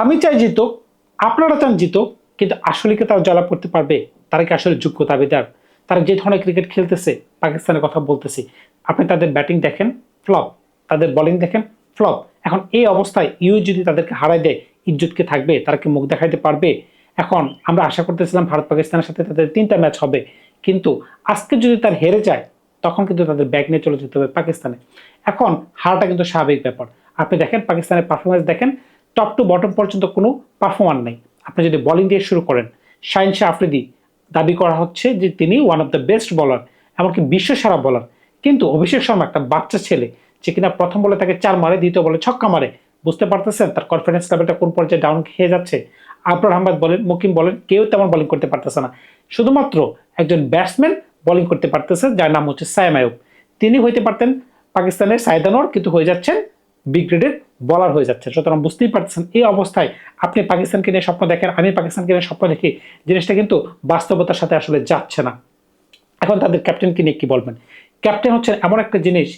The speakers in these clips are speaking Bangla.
আমি চাই জিতুক, আপনারা চান জিতুক, কিন্তু আসলে কি তারা জয়লাভ করতে পারবে? তারা কি আসলে যোগ্য দাবিদার? তারা যে ধরনের ক্রিকেট খেলতেছে, পাকিস্তানের কথা বলতেছি, আপনি তাদের ব্যাটিং দেখেন ফ্লপ তাদের বলিং দেখেন ফ্লপ এখন এই অবস্থায় ইউ যদি তাদেরকে হারাই দেয়, ইজ্জতকে থাকবে, তারা কি মুখ দেখাইতে পারবে? এখন আমরা আশা করতেছিলাম ভারত পাকিস্তানের সাথে তাদের তিনটা ম্যাচ হবে, কিন্তু আজকে যদি তার হেরে যায়, তখন কিন্তু তাদের ব্যাগ নিয়ে চলে যেতে হবে পাকিস্তানে। এখন হারাটা কিন্তু স্বাভাবিক ব্যাপার। আপনি দেখেন, পাকিস্তানের পারফরমেন্স দেখেন টপ টু বটম পর্যন্ত কোনো পারফর্মার নেই। আপনি যদি বোলিং দিয়ে শুরু করেন, শাহিন শাহ আফ্রিদি দাবি করা হচ্ছে যে তিনি ওয়ান অফ দ্য বেস্ট বলার এমনকি বিশ্ব সেরা বলার কিন্তু অভিষেক শর্মা একটা বাচ্চা ছেলে, যে কিনা প্রথম বলে তাকে চার মারে, দ্বিতীয় বলে ছক্কা মারে। বুঝতে পারতেছেন তার কনফিডেন্স লেভেলটা কোন পর্যায়ে ডাউন খেয়ে যাচ্ছে? আবরার আহমেদ বলেন, মুকিম বলেন, কেউ তেমন বোলিং করতে পারতেছে না। শুধুমাত্র একজন ব্যাটসম্যান বোলিং করতে পারতেছে, যার নাম হচ্ছে সাইম আয়ুব। তিনি হইতে পারতেন পাকিস্তানের সাইদানোর কিন্তু হয়ে যাচ্ছেন বিগ গ্রেডের বলার হয়ে যাচ্ছে। সুতরাং বুঝতেই পারছেন এই অবস্থায় আপনি পাকিস্তানকে নিয়ে স্বপ্ন দেখেন, আমি পাকিস্তানকে নিয়ে স্বপ্ন দেখি, জিনিসটা কিন্তু বাস্তবতার সাথে আসলে যাচ্ছে না। এখন তাদের ক্যাপ্টেনকে নিয়ে কি বলবেন? ক্যাপ্টেন হচ্ছেন এমন একটা জিনিস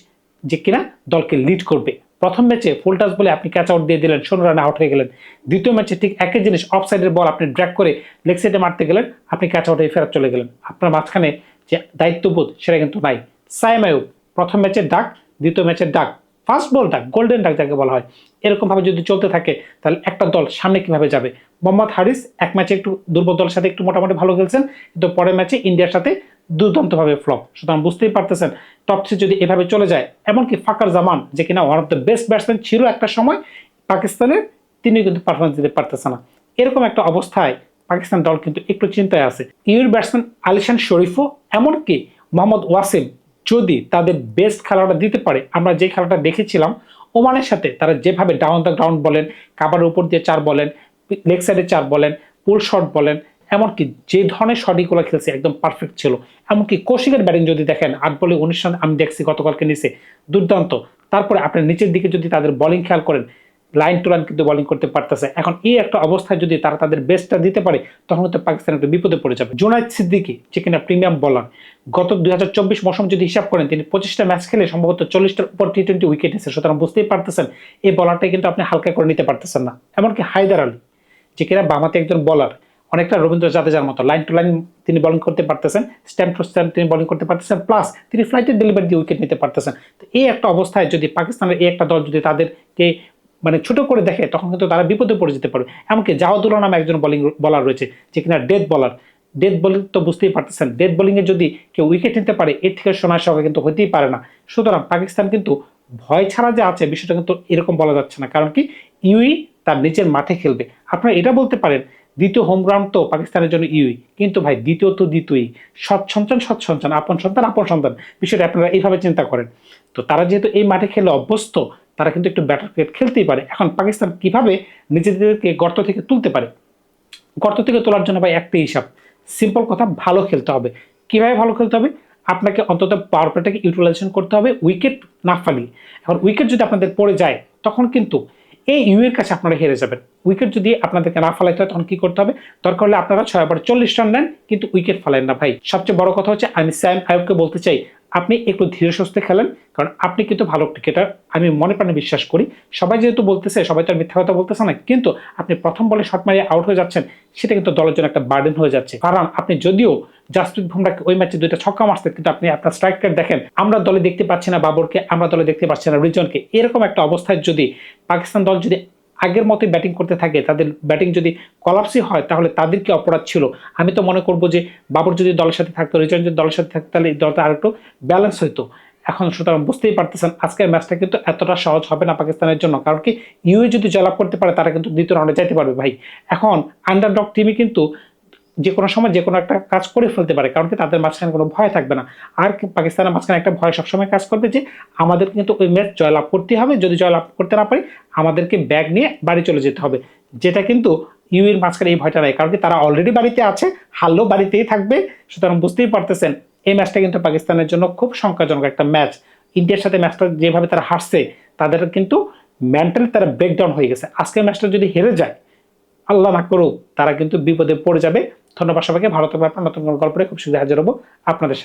যে কিনা দলকে লিড করবে। প্রথম ম্যাচে ফুল টাচ বলে আপনি ক্যাচ আউট দিয়ে দিলেন, ষোলো রানে আউট হয়ে গেলেন। দ্বিতীয় ম্যাচে ঠিক একই জিনিস অফ সাইডের বল আপনি ড্র্যাক করে লেগ সাইডে মারতে গেলেন, আপনি ক্যাচ আউট হয়ে ফেরত চলে গেলেন। আপনার মাঝখানে যে দায়িত্ববোধ সেটা কিন্তু নাই। সাইম আয়ুব প্রথম ম্যাচের ডাক, দ্বিতীয় ম্যাচের ডাক। ফার্স্ট বল ডাক গোল্ডেন ডাক যাকে বলা হয়, এরকমভাবে যদি চলতে থাকে, তাহলে একটা দল সামনে কীভাবে যাবে? মোহাম্মদ হারিস এক ম্যাচে একটু দুর্বল দলের সাথে একটু মোটামুটি ভালো খেলছেন, কিন্তু পরের ম্যাচে ইন্ডিয়ার সাথে দুর্দান্তভাবে ফ্লপ সুতরাং বুঝতেই পারতেছেন টপ থ্রি যদি এভাবে চলে যায়, এমনকি ফাকার জামান, যে কিনা one of the best batsman ছিল একটা সময় পাকিস্তানের তিনি কিন্তু পারফরমেন্স দিতে পারতেছে না। এরকম একটা অবস্থায় পাকিস্তান দল কিন্তু একটু চিন্তায় আছে। ইউর ব্যাটসম্যান আলিশান শরীফও, এমনকি মোহাম্মদ ওয়াসিম যদি তাদের বেস্ট খেলাটা দিতে পারে, আমরা যে খেলাটা দেখেছিলাম, ওমানের সাথে তারা যেভাবে ডাউন দ্য গ্রাউন্ড বলেন কাবার উপর দিয়ে চার বলেন লেগ সাইডে চার বলেন পুল শট বলেন, এমনকি যে ধরনের শটগুলো খেলছে একদম পারফেক্ট ছিল। এমনকি কৌশিকের ব্যাটিং যদি দেখেন, আট বলে উনিশ রান আমি দেখছি গতকালকে নিচে, দুর্দান্ত। তারপরে আপনার নিচের দিকে যদি তাদের বোলিং খেয়াল করেন লাইন টু লাইন কিন্তু বোলিং করতে পারতেছে। এখন এই একটা অবস্থায় যদি তারা তাদের বেস্টটা দিতে পারে, তখন কিন্তু পাকিস্তান একটু বিপদে পড়ে যাবে। জোনাইদ সিদ্দিকি, যে কিনা প্রিমিয়াম বলার গত দুই হাজার চব্বিশ মৌসুম যদি হিসাব করেন, তিনি পঁচিশটা ম্যাচ খেলে সম্ভবত চল্লিশটার উপর টি টোয়েন্টি উইকেট এসে সুতরাং বুঝতেই পারতেছেন, এই বলারটাই কিন্তু আপনি হালকা করে নিতে পারতেছেন না। এমনকি হায়দার আলী, যে কিনা বামাতে একজন বলার অনেকটা রবীন্দ্র জাদেজার মতো লাইন টু লাইন তিনি বলিং করতে পারতেছেন স্ট্যাম্প টু স্ট্যাম্প তিনি বলিং করতে পারতেছেন প্লাস তিনি ফ্লাইটের ডেলিভারি দিয়ে উইকেট নিতে পারতেছেন। তো এই একটা অবস্থায় যদি পাকিস্তানের এই একটা দল যদি তাদেরকে মানে ছোট করে দেখে তখন কিন্তু তারা বিপদে পড়ে যেতে পারবে। এমনকি জাওয়াদুল্লাহ নামে একজন বোলিং বলার রয়েছে, যে কিনা ডেথ বলার ডেথ বোলিং তো বুঝতেই পারতেছেন ডেথ বোলিংয়ে যদি কেউ উইকেট নিতে পারে, এর থেকে সোনার সঙ্গে কিন্তু হতেই পারে না। সুতরাং পাকিস্তান কিন্তু ভয় ছাড়া যে আছে, বিষয়টা কিন্তু এরকম বলা যাচ্ছে না। কারণ কি? ইউই তার নিচের মাঠে খেলবে। আপনারা এটা বলতে পারেন, দ্বিতীয় হোম গ্রাউন্ড তো পাকিস্তানের জন্য ইউই। কিন্তু ভাই, দ্বিতীয় তো দ্বিতীয়ই। সৎ সন্তান সৎ সন্তান, আপন সন্তান আপন সন্তান। বিষয়টা আপনারা এইভাবে চিন্তা করেন। তো তারা যেহেতু এই মাঠে খেলে অভ্যস্ত তারা কিন্তু একটু ব্যাটার ক্রিকেট খেলতেই পারে। এখন পাকিস্তান কীভাবে নিজেদেরকে গর্ত থেকে তুলতে পারে? গর্ত থেকে তোলার জন্য ভাই একটাই হিসাব সিম্পল কথা, ভালো খেলতে হবে। কীভাবে ভালো খেলতে হবে? আপনাকে অন্তত পাওয়ার প্লেটাকে ইউটিলাইজেশন করতে হবে উইকেট না ফালি। এখন উইকেট যদি আপনাদের পড়ে যায়, তখন কিন্তু এই ইউ এর কাছে আপনারা হেরে যাবেন। উইকেট যদি আপনাদেরকে না ফালাইতে হয়, তখন কি করতে হবে? দরকার হলে আপনারা ছয় বার চল্লিশ রান নেন, কিন্তু উইকেট ফালেন না ভাই। সবচেয়ে বড় কথা হচ্ছে, আমি স্যাম আয়ুবকে বলতে চাই আপনি একটু ধীরে সুস্থে খেলেন, কারণ আপনি কিন্তু ভালো ক্রিকেটার। আমি মনে প্রাণে বিশ্বাস করি, সবাই যেহেতু বলতেছে, সবাই তো আর মিথ্যা কথা বলতেছে না, কিন্তু আপনি প্রথম বলে শট মারিয়ে আউট হয়ে যাচ্ছেন, সেটা কিন্তু দলের জন্য একটা বার্ডেন হয়ে যাচ্ছে। কারণ আপনি যদিও জাসপ্রীত বুমরাকে ওই ম্যাচে দুইটা ছক্কা মারতেন কিন্তু আপনি আপনার স্ট্রাইক রেট দেখেন, আমরা দলে দেখতে পাচ্ছি না বাবরকে, আমরা দলে দেখতে পাচ্ছি না রিজনকে এরকম একটা অবস্থায় যদি পাকিস্তান দল যদি আগের মতোই ব্যাটিং করতে থাকে, তাদের ব্যাটিং যদি কলাপসি হয়, তাহলে তাদের কি অপরাধ ছিল? আমি তো মনে করব যে বাবর যদি দলের সাথে থাকতো রিচার্ন যদি দলের সাথে থাকতো, তাহলে দলটা আরেকটু ব্যালেন্স হইতো। এখন সুতরাং বুঝতেই পারতেছেন, আজকের ম্যাচটা কিন্তু এতটা সহজ হবে না পাকিস্তানের জন্য, কারণ কি ইউএ যদি জয়লাভ করতে পারে, তারা কিন্তু দ্বিতীয় রাউন্ডে যাইতে পারবে ভাই। এখন আন্ডারডগ টিমে কিন্তু যে কোনো সময় যে কোনো একটা কাজ করে ফেলতে পারে, কারণ কি তাদের মাঝখানে কোনো ভয় থাকবে না। আর পাকিস্তানের মাঝখানে একটা ভয় সবসময় কাজ করবে যে আমাদের কিন্তু ওই ম্যাচ জয়লাভ করতে হবে, যদি জয়লাভ করতে না পারি, আমাদেরকে ব্যাগ নিয়ে বাড়ি চলে যেতে হবে। যেটা কিন্তু ইউএর মাঝখানে এই ভয়টা নাই, কারণ কি তারা অলরেডি বাড়িতে আছে, হারলেও বাড়িতেই থাকবে, সুতরাং বুঝতেই পারতেছেন, এই ম্যাচটা কিন্তু পাকিস্তানের জন্য খুব শঙ্কাজনক একটা ম্যাচ। ইন্ডিয়ার সাথে ম্যাচটা যেভাবে তারা হারছে, তাদের কিন্তু মেন্টালি তারা ব্রেকডাউন হয়ে গেছে। আজকের ম্যাচটা যদি হেরে যায় আল্লাহ না করুক, তারা কিন্তু বিপদে পড়ে যাবে। ধন্যবাদ সবাইকে ভারতের ব্যাপার নতুন কোনো গল্পে খুব শীঘ্রই হাজির হব আপনাদের সাথে।